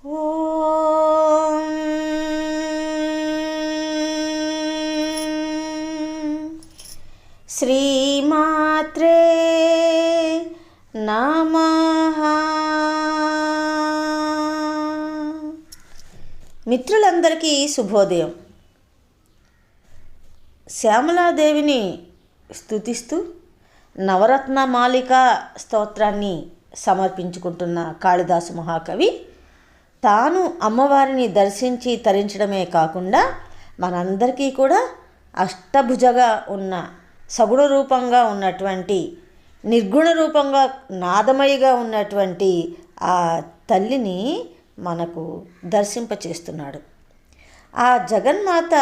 శ్రీమాత్రే నమ. మిత్రులందరికీ శుభోదయం. శ్యామలాదేవిని స్తుతిస్తూ నవరత్న మాలిక స్తోత్రాన్ని సమర్పించుకుంటున్న కాళిదాసు మహాకవి తాను అమ్మవారిని దర్శించి తరించడమే కాకుండా మనందరికీ కూడా అష్టభుజగా ఉన్న సగుణ రూపంగా ఉన్నటువంటి నిర్గుణ రూపంగా నాదమయిగా ఉన్నటువంటి ఆ తల్లిని మనకు దర్శింపచేస్తున్నాడు. ఆ జగన్మాత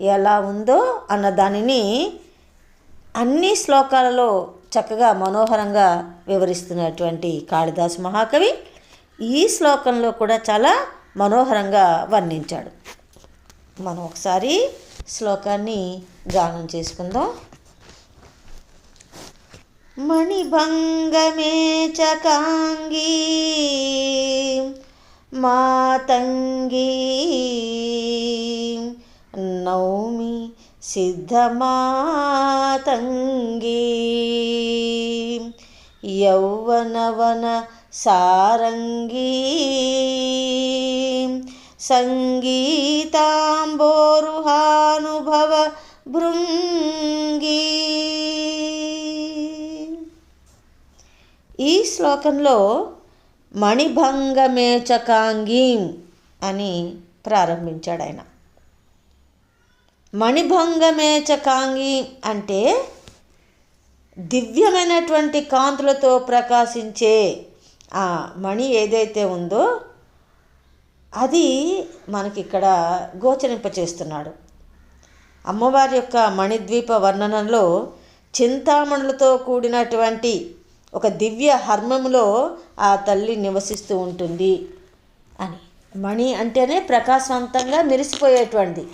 ఎలా ఉందో అన్న దానిని అన్ని శ్లోకాలలో చక్కగా మనోహరంగా వివరిస్తున్నటువంటి కాళిదాసు మహాకవి. ఈ శ్లోకంలో కూడా చాలా మనోహరంగా వర్ణించాడు. మనం ఒకసారి శ్లోకాన్ని గానం చేసుకుందాం. మణిభంగమే చకాంగీ మాతంగీ నౌమి సిద్ధమాతంగీ యౌవనవన సారంగీ. సంగీతాంబోరుహానుభవ భృంగీ. ఈ శ్లోకంలో మణిభంగమేచకాంగీం అని ప్రారంభించాడు ఆయన మణిభంగమేచకాంగి అంటే దివ్యమైనటువంటి కాంతులతో ప్రకాశించే ఆ మణి ఏదైతే ఉందో అది మనకి ఇక్కడ గోచరింపచేస్తున్నాడు. అమ్మవారి యొక్క మణిద్వీప వర్ణనలో చింతామణులతో కూడినటువంటి ఒక దివ్య హర్మములో ఆ తల్లి నివసిస్తూ ఉంటుంది అని. మణి అంటేనే ప్రకాశవంతంగా మెరిసిపోయేటువంటిది.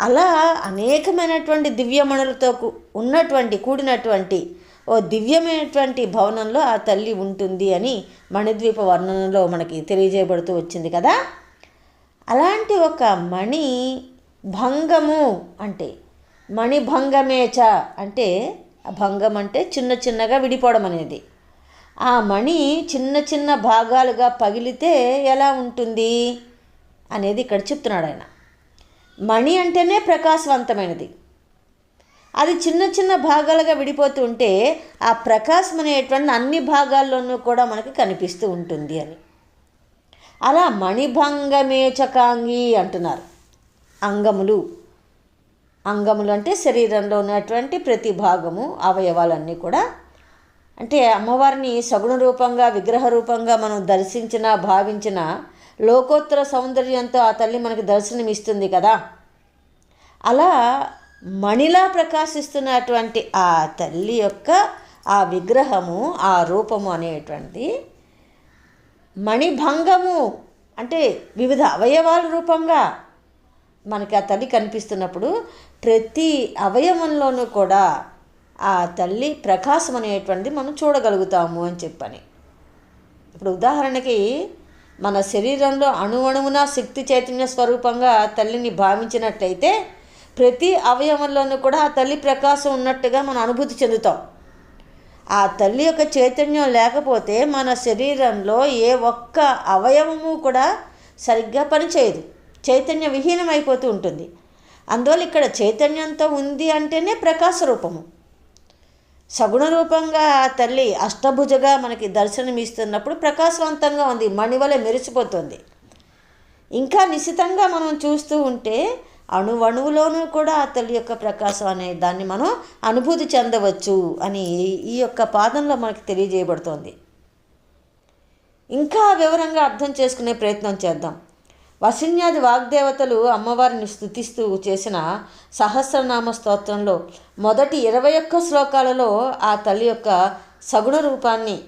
అలా అనేకమైనటువంటి దివ్యమణులతో ఉన్నటువంటి కూడినటువంటి ఓ దివ్యమైనటువంటి భవనంలో ఆ తల్లి ఉంటుంది అని మణిద్వీప వర్ణనలో మనకి తెలియజేయబడుతూ వచ్చింది కదా? అలాంటి ఒక మణి భంగము అంటే మణిభంగమేచ అంటే భంగం అంటే చిన్న చిన్నగా విడిపోవడం అనేది. ఆ మణి చిన్న చిన్న భాగాలుగా పగిలితే ఎలా ఉంటుంది అనేది ఇక్కడ చెప్తున్నాడు ఆయన. మణి అంటేనే ప్రకాశవంతమైనది. అది చిన్న చిన్న భాగాలుగా విడిపోతూ ఉంటే ఆ ప్రకాశం అనేటువంటి అన్ని భాగాల్లోనూ కూడా మనకి కనిపిస్తూ ఉంటుంది అని. అలా మణిభంగమేచకాంగి అంటున్నారు. అంగములు. అంగములు అంటే శరీరంలో ఉన్నటువంటి ప్రతి భాగము అవయవాలన్నీ కూడా. అంటే అమ్మవారిని సగుణ రూపంగా విగ్రహ రూపంగా మనం దర్శించిన భావించిన లోకోత్తర సౌందర్యంతో ఆ తల్లి మనకు దర్శనమిస్తుంది కదా. అలా మణిలా ప్రకాశిస్తున్నటువంటి ఆ తల్లి యొక్క ఆ విగ్రహము ఆ రూపము అనేటువంటిది మణిభంగము అంటే వివిధ అవయవాల రూపంగా మనకి ఆ తల్లి కనిపిస్తున్నప్పుడు ప్రతి అవయవంలోనూ కూడా ఆ తల్లి ప్రకాశం అనేటువంటిది మనం చూడగలుగుతాము అని చెప్పని. ఇప్పుడు ఉదాహరణకి మన శరీరంలో అణువణువున శక్తి చైతన్య స్వరూపంగా తల్లిని భావించినట్లయితే ప్రతి అవయవంలోనూ కూడా ఆ తల్లి ప్రకాశం ఉన్నట్టుగా మనం అనుభూతి చెందుతాం. ఆ తల్లి యొక్క చైతన్యం లేకపోతే మన శరీరంలో ఏ ఒక్క అవయవము కూడా సరిగ్గా పనిచేయదు. చైతన్య విహీనం అయిపోతూ ఉంటుంది. అందువల్ల ఇక్కడ చైతన్యంతో ఉంది అంటేనే ప్రకాశ రూపము. సగుణ రూపంగా ఆ తల్లి అష్టభుజగా మనకి దర్శనమిస్తున్నప్పుడు ప్రకాశవంతంగా ఉంది. మణివలె మెరిసిపోతుంది. ఇంకా నిశితంగా మనం చూస్తూ ఉంటే అణువణువులోనూ కూడా ఆ తల్లి యొక్క ప్రకాశం అనే దాన్ని మనం అనుభూతి చెందవచ్చు అని ఈ యొక్క పాదంలో మనకు తెలియజేయబడుతోంది. ఇంకా వివరంగా అర్థం చేసుకునే ప్రయత్నం చేద్దాం. వసిన్యాది వాగ్దేవతలు అమ్మవారిని స్థుతిస్తూ చేసిన సహస్రనామ స్తోత్రంలో మొదటి ఇరవై ఒక్క శ్లోకాలలో ఆ తల్లి యొక్క సగుణ రూపాన్ని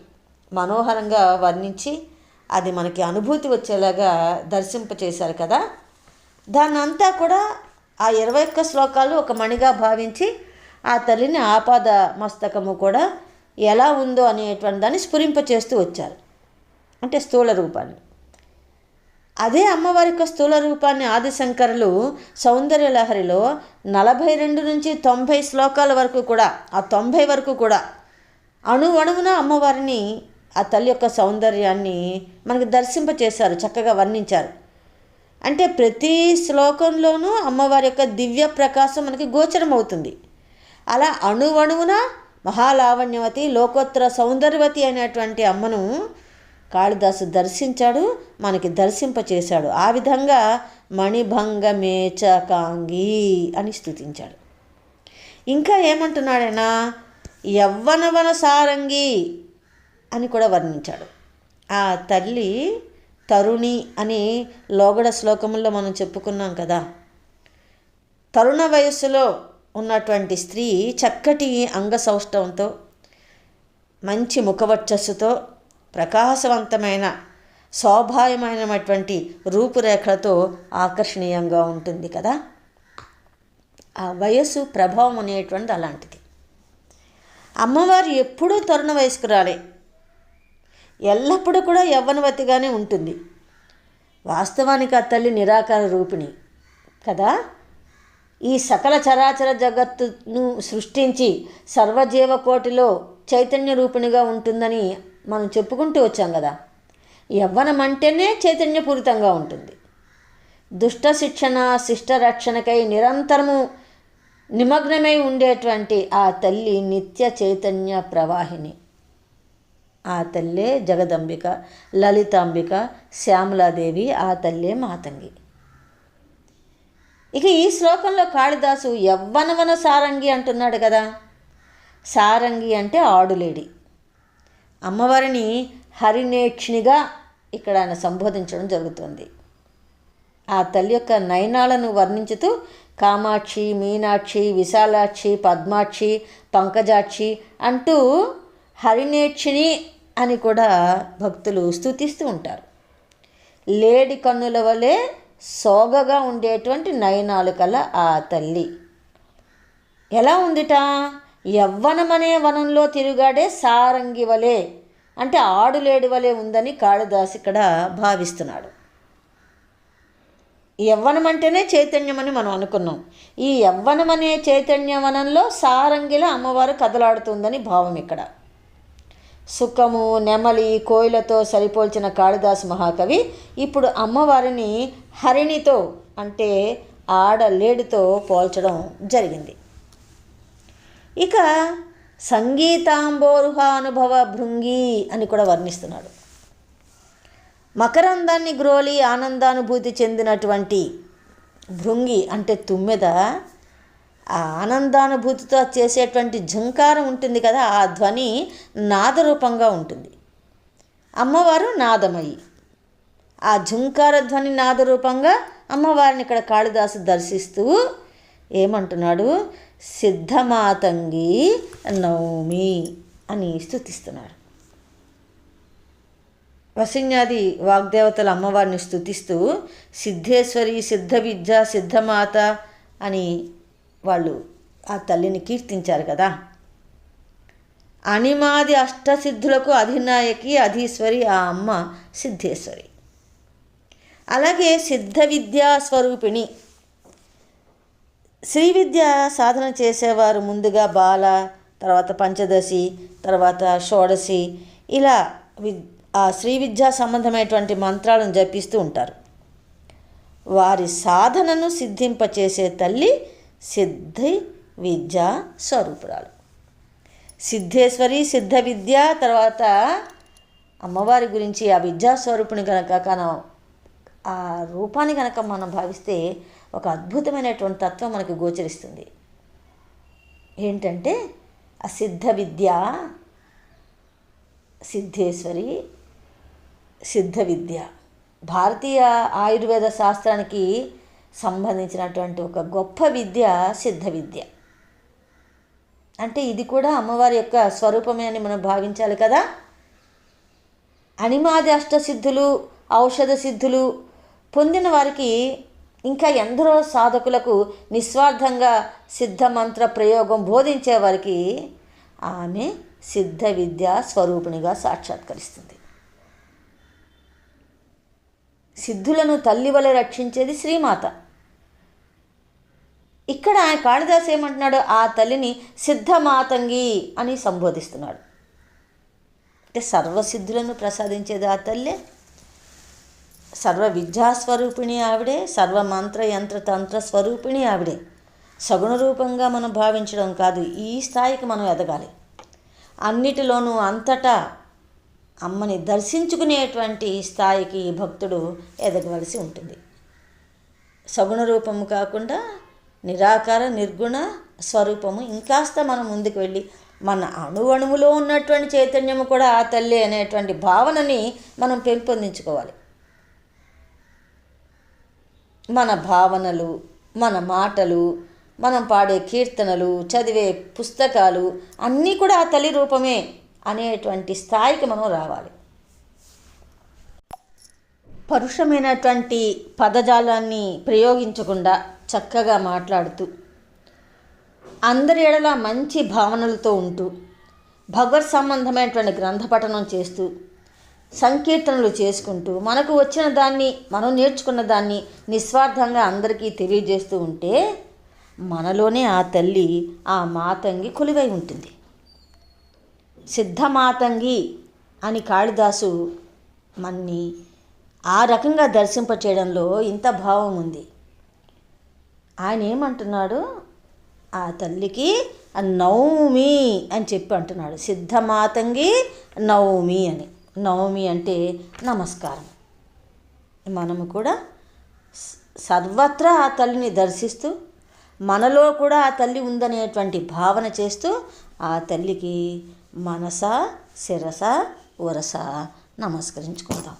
మనోహరంగా వర్ణించి అది మనకి అనుభూతి వచ్చేలాగా దర్శింపచేశారు కదా. దాన్ని అంతా కూడా ఆ ఇరవై ఒక్క శ్లోకాలు ఒక మణిగా భావించి ఆ తల్లిని ఆపాద మస్తకము కూడా ఎలా ఉందో అనేటువంటి దాన్ని స్ఫురింపచేస్తూ వచ్చారు. అంటే స్థూల రూపాన్ని. అదే అమ్మవారి యొక్క స్థూల రూపాన్ని ఆదిశంకరులు సౌందర్య లహరిలో నలభై రెండు నుంచి తొంభై శ్లోకాల వరకు కూడా ఆ తొంభై వరకు కూడా అణువణువున అమ్మవారిని ఆ తల్లి యొక్క సౌందర్యాన్ని మనకు దర్శింపచేశారు చక్కగా వర్ణించారు. అంటే ప్రతి శ్లోకంలోనూ అమ్మవారి యొక్క దివ్య ప్రకాశం మనకి గోచరం అవుతుంది అలా అణువణువున మహాలావణ్యవతి లోకోత్తర సౌందర్యవతి అయినటువంటి అమ్మను కాళిదాసు దర్శించాడు మనకి దర్శింపచేశాడు. ఆ విధంగా మణిభంగ మేచకాంగి అని స్థుతించాడు ఇంకా ఏమంటున్నాడైనా యవ్వనవన సారంగి అని కూడా వర్ణించాడు. ఆ తల్లి తరుణి అని లోగడ శ్లోకముల్లో మనం చెప్పుకున్నాం కదా. తరుణ వయస్సులో ఉన్నటువంటి స్త్రీ చక్కటి అంగసౌష్ఠవంతో మంచి ముఖవర్చస్సుతో ప్రకాశవంతమైన శోభాయమైనటువంటి రూపురేఖలతో ఆకర్షణీయంగా ఉంటుంది కదా. ఆ వయస్సు ప్రభావం అనేటువంటిది అలాంటిది. అమ్మవారు ఎప్పుడూ తరుణ వయస్కురాలే ఎల్లప్పుడూ కూడా యవ్వనవతిగానే ఉంటుంది. వాస్తవానికి ఆ తల్లి నిరాకార రూపిణి కదా? ఈ సకల చరాచర జగత్తును సృష్టించి సర్వజీవకోటిలో చైతన్య రూపిణిగా ఉంటుందని మనం చెప్పుకుంటూ వచ్చాం కదా. యవ్వనం అంటేనే చైతన్యపూరితంగా ఉంటుంది. దుష్ట శిక్షణ శిష్ట రక్షణకై నిరంతరము నిమగ్నమై ఉండేటువంటి ఆ తల్లి నిత్య చైతన్య ప్రవాహిని. ఆ తల్లే జగదంబిక లలితాంబిక శ్యామలాదేవి ఆ తల్లే మాతంగి. ఇక ఈ శ్లోకంలో కాళిదాసు యవ్వనవన సారంగి అంటున్నాడు కదా. సారంగి అంటే ఆడులేడి. అమ్మవారిని హరినేక్షిణిగా ఇక్కడ ఆయన సంబోధించడం జరుగుతుంది. ఆ తల్లి యొక్క నయనాలను వర్ణించుతూ కామాక్షి మీనాక్షి విశాలాక్షి పద్మాక్షి పంకజాక్షి అంటూ హరినేక్షిణి అని కూడా భక్తులు స్తుతిస్తూ ఉంటారు. లేడి కన్నుల వలె సోగగా ఉండేటువంటి నయనాలు కల ఆ తల్లి. ఎలా ఉందిట? యవ్వనమనే వనంలో తిరుగాడే సారంగి వలె అంటే ఆడులేడి వలె ఉందని కాళిదాస్ ఇక్కడ భావిస్తున్నాడు. యవ్వనం అంటేనే చైతన్యం అని మనం అనుకున్నాం. ఈ యవ్వనం అనే చైతన్య వనంలో సారంగిల అమ్మవారు కదలాడుతుందని భావం ఇక్కడ. సుఖము నెమలి కోయిలతో సరిపోల్చిన కాళిదాస్ మహాకవి ఇప్పుడు అమ్మవారిని హరిణితో అంటే ఆడ లేడితో పోల్చడం జరిగింది. ఇక సంగీతాంబోరుహ అనుభవ భృంగి అని కూడా వర్ణిస్తున్నాడు. మకరందాన్ని గ్రోలి ఆనందానుభూతి చెందినటువంటి భృంగి అంటే తుమ్మెద ఆ ఆనందానుభూతితో చేసేటువంటి ఝంకారం ఉంటుంది కదా ఆ ధ్వని నాదరూపంగా ఉంటుంది. అమ్మవారు నాదమయి. ఆ ఝుంకార ధ్వని నాదరూపంగా అమ్మవారిని ఇక్కడ కాళిదాసు దర్శిస్తూ ఏమంటున్నాడు? సిద్ధమాతంగి నౌమి అని స్థుతిస్తున్నాడు వసిన్యాది వాగ్దేవతల అమ్మవారిని స్థుతిస్తూ సిద్ధేశ్వరి సిద్ధ విద్య సిద్ధమాత అని వాళ్ళు ఆ తల్లిని కీర్తించారు కదా. అనిమాది అష్టసిద్ధులకు అధినాయకి అధీశ్వరి ఆ అమ్మ సిద్ధేశ్వరి. అలాగే సిద్ధ విద్యా స్వరూపిణి. శ్రీ విద్య సాధన చేసేవారు ముందుగా బాల తర్వాత పంచదశి తర్వాత షోడశి. ఇలా వి ఆ శ్రీ విద్యా సంబంధమైనటువంటి మంత్రాలను జపిస్తూ ఉంటారు. వారి సాధనను సిద్ధింపచేసే తల్లి సిద్ధి విద్యా స్వరూపురాలు. సిద్ధేశ్వరి సిద్ధ విద్య తర్వాత అమ్మవారి గురించి ఆ విద్యా స్వరూపుని కనుక మనం ఆ రూపాన్ని కనుక మనం భావిస్తే ఒక అద్భుతమైనటువంటి తత్వం మనకు గోచరిస్తుంది. ఏంటంటే ఆ సిద్ధ విద్య సిద్ధేశ్వరి సిద్ధ విద్య. భారతీయ ఆయుర్వేద శాస్త్రానికి సంబంధించినటువంటి ఒక గొప్ప విద్య సిద్ధ విద్య. అంటే ఇది కూడా అమ్మవారి యొక్క స్వరూపమే అని మనం భావించాలి కదా? అనిమాది అష్టసిద్ధులు ఔషధ సిద్ధులు పొందిన వారికి ఇంకా ఎందరో సాధకులకు నిస్వార్థంగా సిద్ధ మంత్ర ప్రయోగం బోధించే వారికి ఆమె సిద్ధ విద్యా స్వరూపిణిగా సాక్షాత్కరిస్తుంది. సిద్ధులను తల్లి వలె రక్షించేది శ్రీమాత. ఇక్కడ ఆయన కాళిదాసు ఏమంటున్నాడు? ఆ తల్లిని సిద్ధమాతంగి అని సంబోధిస్తున్నాడు. అంటే సర్వసిద్ధులను ప్రసాదించేది ఆ తల్లే. సర్వ విద్యాస్వరూపిణి ఆవిడే సర్వ మంత్ర యంత్ర తంత్ర స్వరూపిణి ఆవిడే. సగుణ రూపంగా మనం భావించడం కాదు ఈ స్థాయికి మనం ఎదగాలి. అన్నిటిలోనూ అంతటా అమ్మని దర్శించుకునేటువంటి స్థాయికి భక్తుడు ఎదగవలసి ఉంటుంది. సగుణ రూపము కాకుండా నిరాకార నిర్గుణ స్వరూపము. ఇంకాస్త మనం ముందుకు వెళ్ళి మన అణువణువులో ఉన్నటువంటి చైతన్యము కూడా ఆ తల్లి అనేటువంటి భావనని మనం పెంపొందించుకోవాలి. మన భావనలు మన మాటలు మనం పాడే కీర్తనలు చదివే పుస్తకాలు అన్నీ కూడా ఆ తల్లి రూపమే అనేటువంటి స్థాయికి మనం రావాలి. పరుషమైనటువంటి పదజాలాన్ని ప్రయోగించకుండా చక్కగా మాట్లాడుతూ అందరి ఎడల మంచి భావనలతో ఉంటూ భగవత్ సంబంధమైనటువంటి గ్రంథ పఠనం చేస్తూ సంకీర్తనలు చేసుకుంటూ మనకు వచ్చిన దాన్ని మనం నేర్చుకున్న దాన్ని నిస్వార్థంగా అందరికీ తెలియజేస్తూ ఉంటే మనలోనే ఆ తల్లి ఆ మాతంగి కొలువై ఉంటుంది. సిద్ధమాతంగి అని కాళిదాసు మన్ని ఆ రకంగా దర్శింపచేయడంలో ఇంత భావం ఉంది. ఆయన ఏమంటున్నాడు? ఆ తల్లికి నవమి అని చెప్పి అంటున్నాడు. సిద్ధమాతంగి నవమి అని. నవమి అంటే నమస్కారం. మనము కూడా సర్వత్రా ఆ తల్లిని దర్శిస్తూ మనలో కూడా ఆ తల్లి ఉందనేటువంటి భావన చేస్తూ ఆ తల్లికి మనస శిరస వరస నమస్కరించుకుందాం.